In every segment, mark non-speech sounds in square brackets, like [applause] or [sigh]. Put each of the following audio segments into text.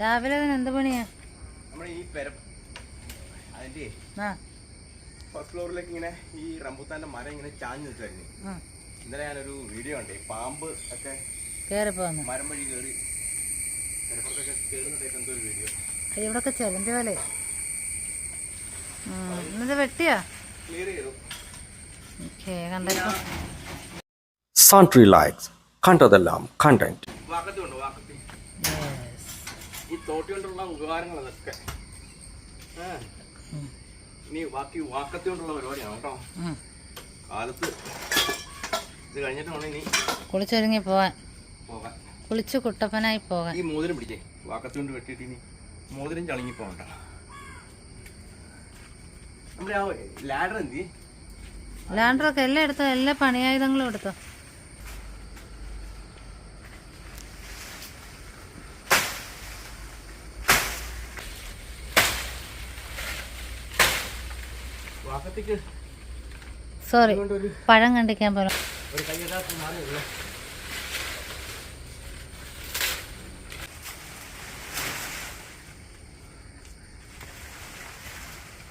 രാവിലെ അവൻ എന്ത് പണിയാ? നമ്മുടെ ഈ പെര അതിന്റെ ആ. ഫസ്റ്റ് ഫ്ലോറിലേക്ക് ഇങ്ങനെ ഈ റംബുത്താന്റെ മരം ഇങ്ങനെ ചാഞ്ഞു വെച്ചായിരുന്നു. ഇന്നലെ ഞാനൊരു വീഡിയോ ഉണ്ട് പാമ്പ് ഒക്കെ കേറിപ്പോന്ന്. മരം വഴി കയറി ഇവിടൊക്കെ ചെലഞ്ച് പോലെ. എന്നിട്ട് വെട്ടിയാ? ക്ലിയർ ചെയ്തു. ഓക്കേ കണ്ടോ സൺട്രി ലൈക്സ് കണ്ടതെല്ലാം കണ്ടന്റ് വാക്കത്തി വാക്കത്ത്. ഈ തോട്ടി കൊണ്ടുള്ള ഉപകാരങ്ങൾ അതൊക്കെ. ഇനി ബാക്കി വാക്കത്തി കൊണ്ടുള്ള പരിപാടിയാണ് കേട്ടോ. കാലത്ത് ഇത് കഴിഞ്ഞിട്ട് വേണം ഇനി കുളിച്ചൊരുങ്ങി പോവാൻ. പോകാൻ. കുളിച്ച് കുട്ടപ്പനായി പോകാൻ. ഈ മോതിരം പിടിച്ചേ. വാക്കത്തി കൊണ്ട് വെട്ടിയിട്ട് ഇനി മോതിരം ചളിങ്ങി പോകണ്ട. നമ്മുടെ ആ ലാഡർ എന്തി ലാൻഡറൊക്കെ എല്ലാം എടുത്തോ? എല്ലാ പണിയായുധങ്ങളും എടുത്തോ? സോറി പഴം കണ്ടിക്കാൻ കാണിക്കണേ മാറിയുള്ളൂ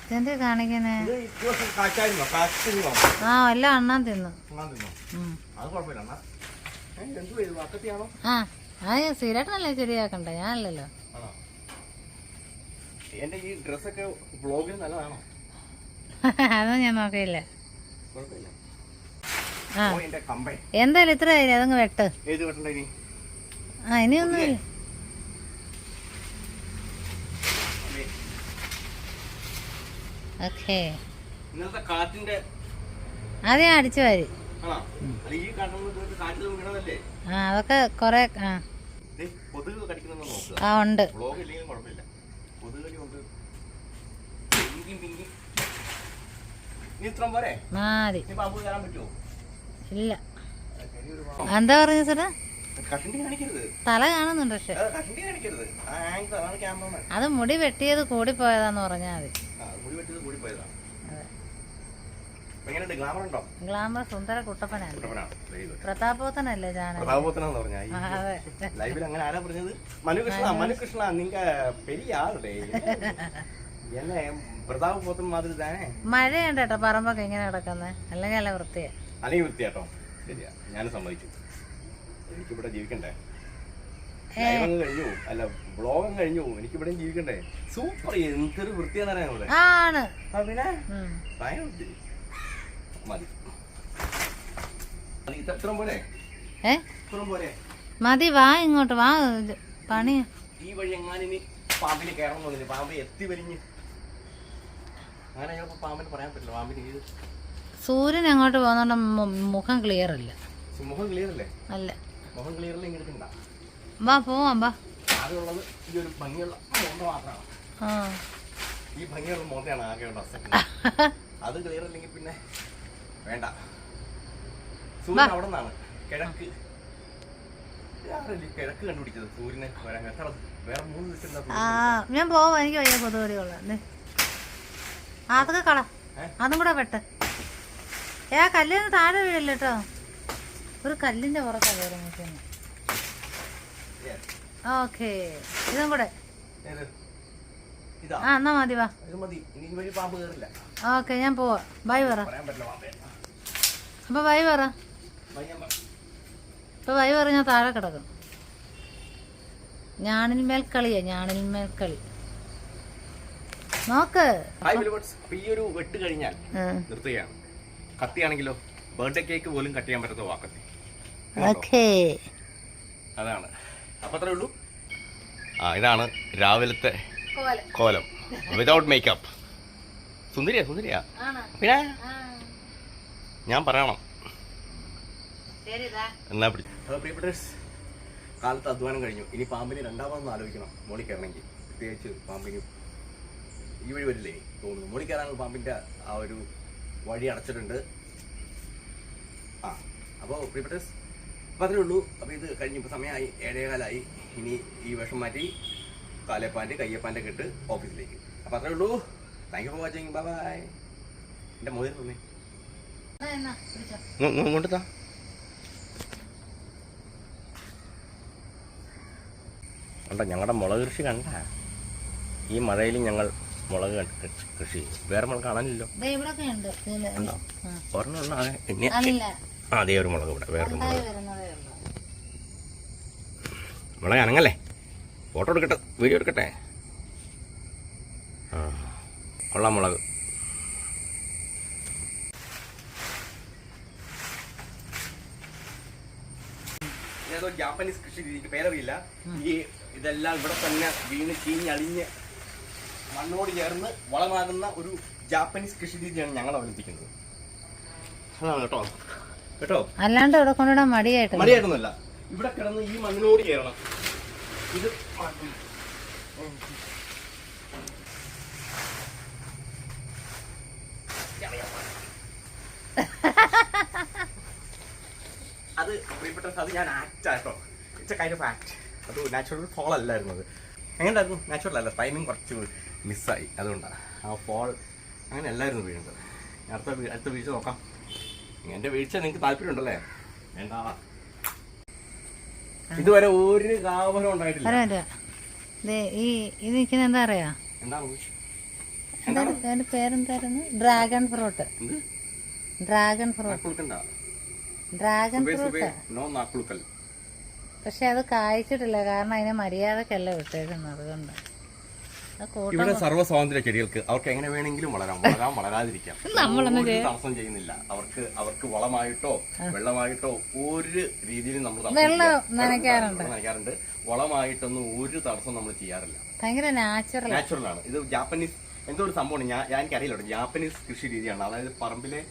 ഇതെന്ത് കാച്ചിരുന്നോ ആ എല്ലാം അണ്ണാൻ തിന്നു. ആ അത് സ്ഥിരമായിട്ടല്ലേ ശരിയാക്കണ്ടേ? ഞാനല്ലല്ലോ. എന്റെ ഈ ഡ്രസ്സൊക്കെ ബ്ലോഗിൽ നല്ലതാണോ? [laughs] അതൊന്നും ഞാൻ നോക്കിയില്ല. ആ. എന്തായാലും ഇത്ര കാര്യം അതങ്ങ് വെട്ട്. ഇനി? ആ ഇനിയൊന്നുമില്ല അതെ. ഓക്കേ. അടിച്ചു വാരി. ആ അതൊക്കെ കൊറേ ആ. ആ ഉണ്ട്. മതി. ഇല്ല. എന്താ പറഞ്ഞു കാണിക്കരുത്. തല കാണുന്നുണ്ട് പക്ഷെ. അത് മുടി വെട്ടിയത് കൂടിപ്പോയതാന്ന് പറഞ്ഞാൽ മതി. ഗ്ലാമർ സുന്ദര കുട്ടപ്പനാണ്. പ്രതാപോത്തനല്ലേ ജാന പ്രതാപത്തിനാന്ന് പറഞ്ഞ? ലൈവിൽ അങ്ങനെ ആരാ പറഞ്ഞത്? മനുകൃഷ്ണ മനുകൃഷ്ണ നിങ്ക പെരിയ ആളുടെ [laughs] എന്നെ മഴയുണ്ട് കേട്ടോ പറമ്പൊക്കെ ഇങ്ങനെ കിടക്കുന്നത് അല്ലെങ്കിൽ നല്ല വൃത്തിയാ. അല്ലെങ്കിൽ വൃത്തിയാട്ടോ. ശരിയാ. ഞാൻ സമ്മതിച്ചു. എനിക്കിവിടെ ജീവിക്കണ്ടേ? കഴിഞ്ഞു. അല്ല ബ്ലോഗും കഴിഞ്ഞു. സൂപ്പർ. എന്തൊരു ഇവിടെ ആണ്. പിന്നെ? മതി. വാ ഇങ്ങോട്ട്. വാ പണി. ഈ വഴി എങ്ങാനിനി പാമ്പിന് കേറണമെന്നില്ല പാമ്പ് എത്തി വലിഞ്ഞ് അങ്ങനെ ചിലപ്പോൾ പാമ്പിന് പറയാൻ പറ്റില്ല പാമ്പിന് ഇത് സൂര്യൻ അങ്ങോട്ട് പോകുന്നോണ്ട് മുഖം ക്ലിയർ അല്ല മുഖം ക്ലിയർ അല്ലേ? അല്ല. മുഖം ക്ലിയർ അല്ല വാ പോവാം വാ. ആകെയുള്ളത് ഈ ഒരു ഭംഗിയുള്ള മോന്ത മാത്രമാണ്. ആ. ഈ ഭംഗിയുള്ള മോന്തയാണ് ആകെയുള്ള അസറ്റ് [laughs] അത് ക്ലിയർ അല്ലെങ്കിൽ പിന്നെ വേണ്ട. സൂര്യൻ അവിടെ നിന്നാണ്. കിഴക്ക്. ആരല്ലേ കിഴക്ക് കണ്ടുപിടിച്ചത്? സൂര്യനെ വരാൻ എത്ര വേറെ മൂന്ന് ദിവസം ആ ഞാൻ പോവാ. എനിക്ക് വയ്യ കൊതുകടിയുള്ള അതൊക്കെ കള? അതും കൂടെ വെട്ട്. ഏ കല്ലിന് താഴെ വീഴല്ലോ കേട്ടോ ഒരു കല്ലിന്റെ പുറത്താ കയറി നിൽക്കുന്നത് ഓക്കെ. ഇതും കൂടെ. ആ എന്നാ മതി വാ. ഓക്കെ ഞാൻ പോവാ. ബൈ പറ. അപ്പൊ ബൈ പറ. ഇപ്പൊ ബൈ പറ. ഞാൻ താഴെ കിടക്കും. ഞാണിന്മേൽ കളിയാ ഞാണിന്മേൽ കളി. നോക്ക്. ഈ ഒരു വെട്ട് കഴിഞ്ഞാൽ. നിർത്തുകയാണ്. കത്തിയാണെങ്കിലോ ബർത്ത്ഡേ കേക്ക് പോലും കട്ട് ചെയ്യാൻ പറ്റാത്ത വാക്കത്തി. അതാണ്. അപ്പൊ അത്രേ ഉള്ളൂ. ആ ഇതാണ് രാവിലത്തെ കോലം. വിതൗട്ട് മേക്കപ്പ് സുന്ദരിയാ സുന്ദരിയാ. പിന്നെ? ഞാൻ പറയണം. എന്നാ പിടി അപ്പോൾ പ്രിയപ്പെട്ടേഴ്സ് കാലത്ത് അധ്വാനം കഴിഞ്ഞു. ഇനി പാമ്പിനെ രണ്ടാമതൊന്ന് ആലോചിക്കണം. മോളി കയറണമെങ്കിൽ. പ്രത്യേകിച്ച് പാമ്പിന് ഈ വഴി വരില്ലേ തോന്നുന്നു. മുടി കയറാനുള്ള പാമ്പിന്റെ ആ ഒരു വഴി അടച്ചിട്ടുണ്ട്. ആ അപ്പോൾ പ്രിയപ്പെട്ടേഴ്സ് അപ്പോൾ അത്രേ ഉള്ളൂ. അപ്പോൾ ഇത് കഴിഞ്ഞ് ഇപ്പോൾ സമയമായി. ഏഴേകാലായി. ഇനി ഈ വിഷം മാറ്റി കാലേപ്പാന്റെ കയ്യപ്പാന്റെ കെട്ട് ഓഫീസിലേക്ക്. അപ്പോൾ അത്രേ ഉള്ളൂ. Thank you for watching bye bye എന്റെ മോദി തന്നെ. ഇങ്ങോട്ട് താ. കണ്ട ഞങ്ങളുടെ മുളക് കൃഷി കണ്ട? ഈ മഴയിൽ ഞങ്ങൾ മുളക് കൃഷി വേറെ മുളക് കാണാനില്ലോ ഉണ്ട്. അതേ ഒരു മുളക് ഇവിടെ വേറെ മുളക്. അനങ്ങല്ലേ? ഫോട്ടോ എടുക്കട്ടെ വീഡിയോ എടുക്കട്ടെ. ആ കൊള്ളാം മുളക്. ഏതോ ജാപ്പനീസ് കൃഷി രീതിക്ക് പേരറിയില്ല. ഈ ഇതെല്ലാം ഇവിടെ തന്നെ വീണ് ചീഞ്ഞ് അളിഞ്ഞ് മണ്ണോട് ചേർന്ന് വളമാകുന്ന ഒരു ജാപ്പനീസ് കൃഷി രീതിയാണ് ഞങ്ങൾ അവലംബിക്കുന്നത് അതാണ് കേട്ടോ. കേട്ടോ? അല്ലാണ്ട് ഇവിടെ കൊണ്ടുവിടാൻ മടിയായിട്ട് മടിയായിട്ടൊന്നുമല്ല. ഇവിടെ കിടന്ന് ഈ മണ്ണിനോട് ചേരണം. ഇത്. അത് പ്രിയപ്പെട്ട അത് ഞാൻ ആക്ട് ആട്ടോ it's a kind of act അത് നാച്ചുറൽ ഫോൾ അല്ലായിരുന്നു അത് എങ്ങനെയായിരുന്നു നാച്ചുറൽ അല്ല ടൈമിങ് കുറച്ച് മിസ്സായി. അതുകൊണ്ടാണ്. ആ ഫോൾ അങ്ങനെ എല്ലാവരും വീഴുന്നത് അടുത്ത അടുത്ത വീഴ്ച നോക്കാം. എന്റെ വീഴ്ച നിങ്ങൾക്ക് താല്പര്യം ഉണ്ടല്ലേ വേണ്ട ഇതുവരെ ഒരു കാവലും ഉണ്ടായിട്ടില്ല. ഈ ഇത് നിൽക്കുന്ന എന്താ അറിയാ? അതിന്റെ പേരെന്തായിരുന്നു? Dragon fruit dragon fruit dragon fruit പക്ഷെ അത് കായ്ച്ചിട്ടില്ല. കാരണം അതിനെ മര്യാദക്കല്ല വിട്ടേക്കുന്നത്. അതുകൊണ്ട്. ഇവിടെ സർവ സ്വാതന്ത്ര്യ ചെടികൾക്ക് അവർക്ക് എങ്ങനെ വേണമെങ്കിലും വളരാം. വളരാം വളരാതിരിക്കാം. [laughs] തടസ്സം ചെയ്യുന്നില്ല. അവർക്ക് അവർക്ക് വളമായിട്ടോ വെള്ളമായിട്ടോ ഒരു രീതിയിലും നമ്മൾ നനയ്ക്കാറുണ്ട്. വളമായിട്ടൊന്നും ഒരു തടസ്സം നമ്മൾ ചെയ്യാറില്ല. ഭയങ്കര നാച്ചുറൽ നാച്ചുറൽ ആണ്. ഇത് ജാപ്പനീസ് എന്തോ ഒരു സംഭവമാണ് ഞാൻ ഞാൻ എനിക്കറിയില്ല ജാപ്പനീസ് കൃഷി രീതിയാണ്. അതായത് പറമ്പിലെ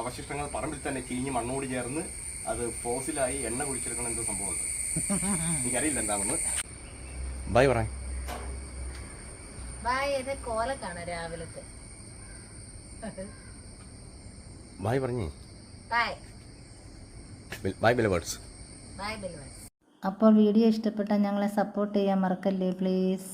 അവശിഷ്ടങ്ങൾ പറമ്പിൽ തന്നെ ചീഞ്ഞ് മണ്ണോട് ചേർന്ന് അത് ഫോസിലായി എണ്ണ കുഴിച്ചെടുക്കണം എന്തോ സംഭവമുണ്ട്. [laughs] എനിക്കറിയില്ല എന്താണെന്ന്. ബൈ പറയാം കോലക്കാണ് രാവിലത്തെ. ബായ് പറഞ്ഞേ. ബായ് ബൈ ബായ് ബിൽവൻസ് അപ്പോൾ വീഡിയോ ഇഷ്ടപ്പെട്ടാൽ ഞങ്ങളെ സപ്പോർട്ട് ചെയ്യാൻ മറക്കല്ലേ പ്ലീസ്